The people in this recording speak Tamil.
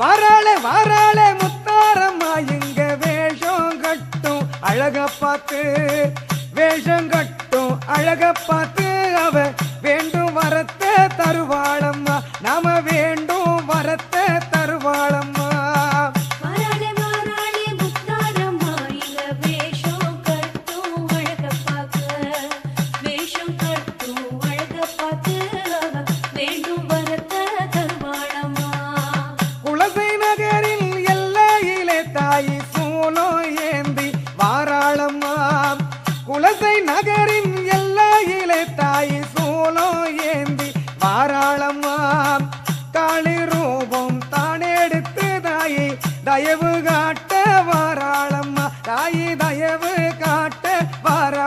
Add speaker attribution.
Speaker 1: வாராளே வாராளே முத்தாரம்மா எங்க வேஷம் கட்டும் அழக பார்த்து வேஷம் கட்டும் அழக பார்த்து அவ வேண்டும் வரத்தை தருவாளம்மா. நாம வேண்டும் வாய் சூனோ ஏந்தி வாராளம்மா. குலசை நகரின் எல்லா இலை தாய் சூனோ ஏந்தி வாராளம்மா. காளி ரூபம் தானெடுத்து தாயை தயவு காட்ட வாராளம்மா. தாயி தயவு காட்ட வார